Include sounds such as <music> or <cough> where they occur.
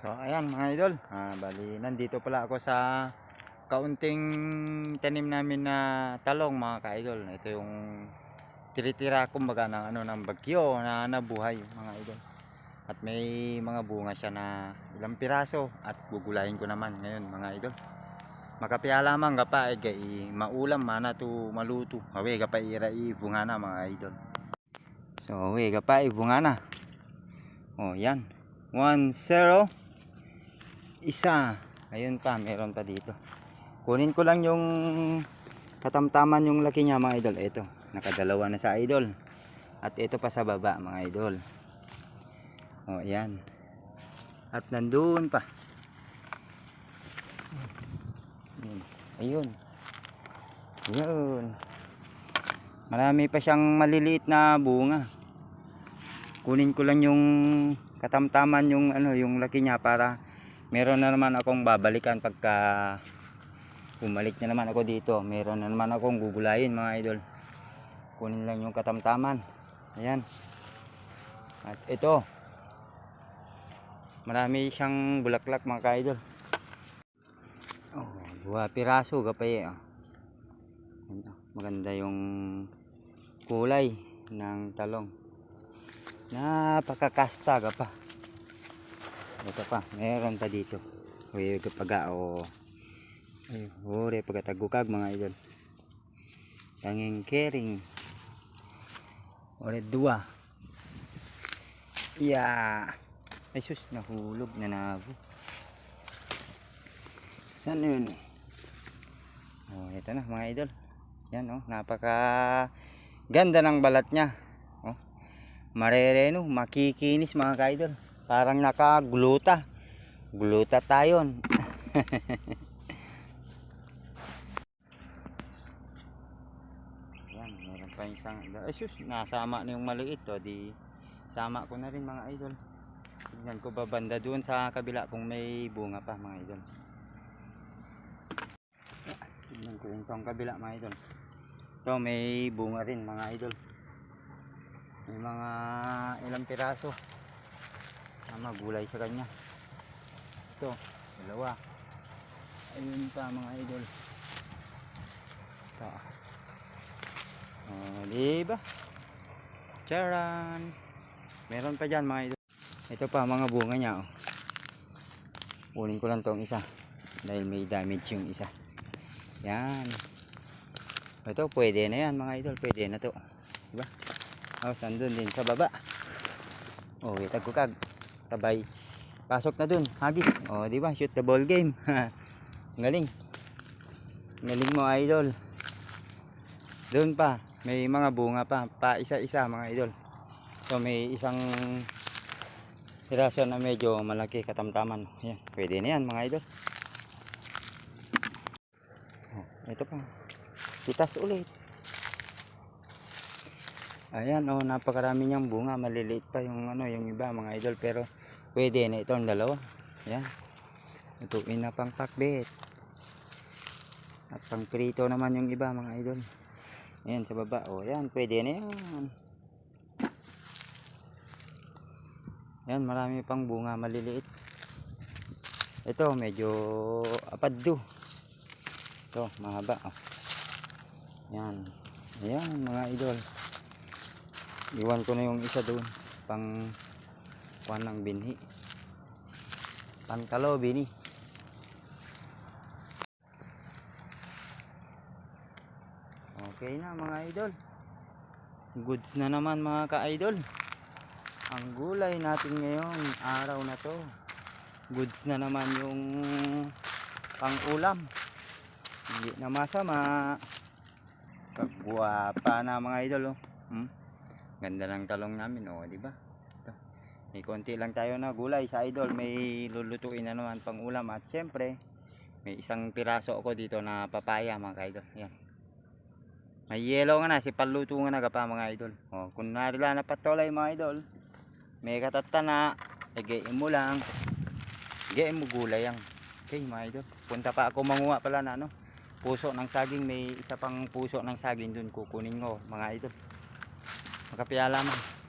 So ayan mga idol, ah, bali nandito pala ako sa kaunting tanim namin na talong mga ka-idol. Ito yung tiritira kumbaga ng ano ng bagyo na nabuhay mga idol. At may mga bunga siya na ilang piraso at gugulayin ko naman ngayon mga idol. Makapya lamang gapa ay gai maulam mana tu maluto. Awe gapa ira i bunga na mga idol. So awe gapa i bunga na. Oh yan. 1 0 isa. Ayun pa meron pa dito. Kunin ko lang yung katamtaman yung laki niya mga idol. Ito nakadalawa na sa idol. At ito pa sa baba mga idol. O yan at nandun pa. Ayun. Ayun. Marami pa siyang maliliit na bunga. Kunin ko lang yung katamtaman yung ano yung laki niya para meron na naman akong babalikan pagka bumalik na naman ako dito. Meron na naman akong gugulayin mga idol. Kunin lang yung katamtaman. Ayan. At ito. Marami siyang bulaklak mga ka-idol. Oh, buha piraso gapay oh. Maganda yung kulay ng talong. Napakakasta gapa ito pa, meron pa dito. Uy, kapaga o. Ay, ore pagkatagukag mga idol. Tanging kering. Ore dua. Yeah. Ay sus, nahulog na nabo. Saan yun? Oh, ito na mga idol. Yan oh, napaka ganda ng balat niya. Oh. Marereno, makikinis mga ka-idol. Parang naka-gluta. Gluta tayo. <laughs> Yan, meron pa isang... Ay sus, nasama na yung maliit to. Di, sama ko na rin mga idol. Tignan ko ba banda doon sa kabila kung may bunga pa mga idol. Tignan ko yung tong kabila mga idol. Ito may bunga rin mga idol. May mga ilang piraso tama gulay sa kanya. Ito dalawa. Ayun pa mga idol. Ito. Oh, diba charan. Meron pa dyan mga idol. Ito pa mga bunga niya oh. kunin ko lang tong isa. Dahil may damage yung isa. Yan. Ito pwede na yan mga idol. Pwede na to. Diba oh sandun din sa baba. Oh itagkukag tabay pasok na dun hagis. O di ba? Shoot the ball game. <laughs> Galing. Galing mo idol. Doon pa may mga bunga pa pa isa isa mga idol. So may isang piraso na medyo malaki katamtaman. Yan pwede na yan mga idol. Oh, ito pa. Pitas ulit ayan oh napakarami niyang bunga. Maliliit pa yung ano yung iba mga idol. Pero pwede na itong dalawa. Ayan. Ituin na pang pakbet at pang naman yung iba mga idol. Ayan sa baba. Oh ayan pwede na yan. Ayan marami pang bunga maliliit. Ito medyo apaddo ito mahaba oh. ayan. Ayan mga idol iwan ko na yung isa doon. Pang kuhan ng binhi. Pantalo bini okay na mga idol. Goods na naman mga ka-idol. Ang gulay natin ngayon araw na to. Goods na naman yung pang ulam hindi na masama. Kagwapa na mga idol oh. hmm? Ganda ng talong namin oh di ba may konti lang tayo na gulay sa idol. May lulutuin na naman pang ulam. At syempre, may isang piraso ako dito na papaya mga ka-idol. Yan. May yellow nga na. Si paluto nga na pa mga idol. O, kung narila na patolay mga idol, may katata na. Igayin mo lang. Igayin mo gulay yan. Okay mga idol. Punta pa ako manguha pala na ano. Puso ng saging. May isa pang puso ng saging dun kukunin ko mga idol. Magkapiyala man.